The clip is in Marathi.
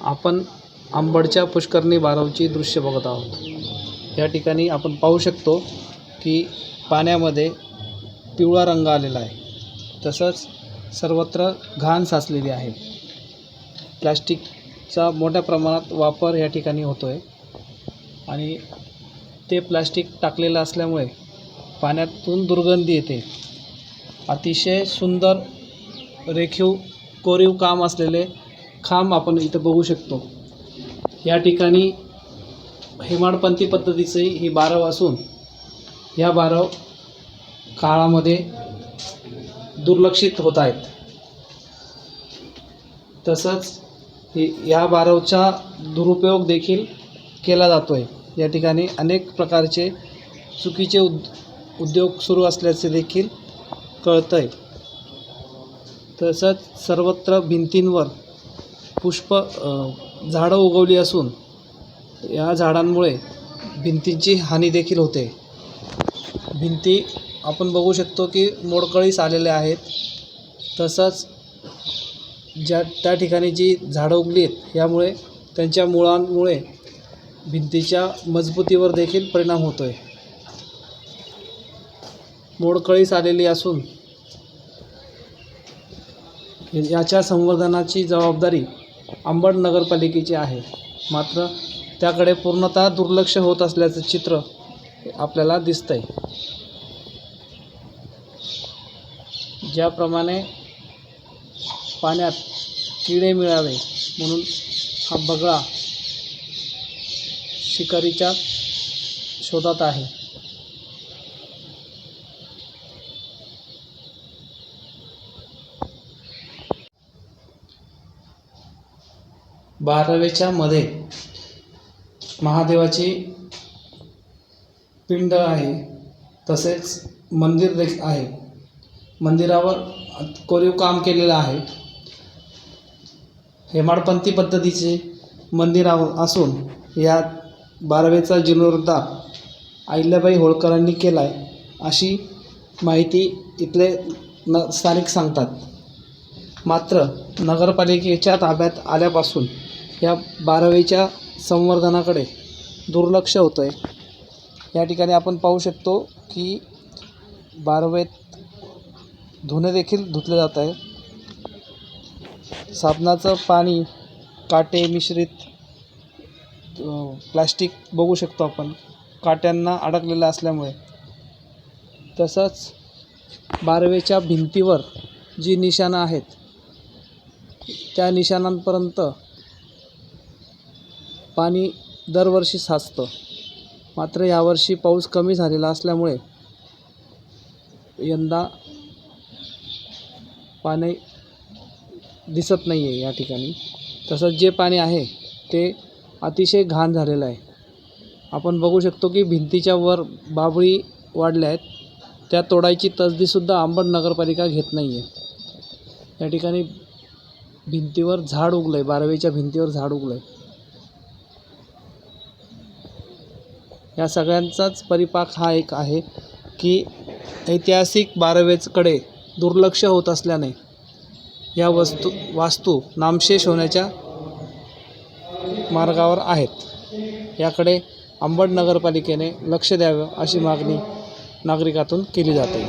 आपण अंबडच्या पुष्करणी बारवची दृश्य बघत आहोत. या ठिकाणी आपण पाहू शकतो की पाण्यामध्ये पिवळा रंग आलेला आहे. तसंच सर्वत्र घाण साचलेली आहे. प्लॅस्टिकचा मोठ्या प्रमाणात वापर या ठिकाणी होतो आहे आणि ते प्लॅस्टिक टाकलेलं असल्यामुळे पाण्यातून दुर्गंधी येते. अतिशय सुंदर रेखीव कोरीव काम असलेले खांब आपण इथं बघू शकतो. या ठिकाणी हेमाडपंथी पद्धतीचे ही बारव असून या बारव काळामध्ये दुर्लक्षित होत आहेत. तसंच ही या बारवचा दुरुपयोग देखील केला जातो आहे या ठिकाणी अनेक प्रकारचे चुकीचे उद उद्योग सुरू असल्याचे देखील कळतं आहे तसंच सर्वत्र भिंतींवर पुष्प झाडं उगवली असून या झाडांमुळे भिंतींची हानी देखील होते. भिंती आपण बघू शकतो की मोडकळीस आलेल्या आहेत. तसंच ज्या त्या ठिकाणी जी झाडं उगली आहेत यामुळे त्यांच्या मुळांमुळे भिंतीच्या मजबूतीवर देखील परिणाम होतो आहे मोडकळीस आलेली असून याच्या संवर्धनाची जबाबदारी अंबड नगरपालिकेची आहे. मात्र त्याकडे पूर्णतः दुर्लक्ष होत असल्याचं चित्र आपल्याला दिसतंय. ज्याप्रमाणे पाण्यात किडे मिळावे म्हणून हा बगळा शिकारीच्या शोधात आहे. बारावेच्या मध्ये महादेवाची पिंड आहे. तसेच मंदिर देखील आहे. मंदिरावर कोरीव काम केलेलं आहे. हेमाडपंथी पद्धतीचे मंदिर असून या बारावेचा जीर्णोद्धार अहिल्याबाई होळकरांनी केला आहे अशी माहिती इथले न स्थानिक सांगतात. मात्र नगरपालिकेच्या ताब्यात आल्यापासून या बारावेच्या संवर्धनाकडे दुर्लक्ष होतं आहे या ठिकाणी आपण पाहू शकतो की बारावेत धुणे देखील धुतले जात आहे. साबणाचं पाणी काटे मिश्रित प्लास्टिक बघू शकतो आपण. काट्यांना अडकलेलं असल्यामुळे. तसंच बारवेच्या भिंतीवर जी निशाणं आहेत त्या निशाणांपर्यंत पाणी दरवर्षी साचतं. मात्र यावर्षी पाऊस कमी झालेला असल्यामुळे यंदा पाणी दिसत नाही आहे या ठिकाणी. तसंच जे पाणी आहे ते अतिशय घाण झालेलं आहे. आपण बघू शकतो की भिंतीच्या वर बाबळी वाढल्या आहेत. त्या तोडायची तसदीसुद्धा आंबड नगरपालिका घेत नाही आहे या ठिकाणी भिंतीवर झाड उगलं आहे बारावीच्या भिंतीवर झाड उगलं आहे या सगळ्यांचाच परिपाक हा एक आहे की ऐतिहासिक बारावेचकडे दुर्लक्ष होत असल्याने या वस्तू वास्तू नामशेष होण्याच्या मार्गावर आहेत. याकडे अंबड नगरपालिकेने लक्ष द्यावं अशी मागणी नागरिकातून केली जाते.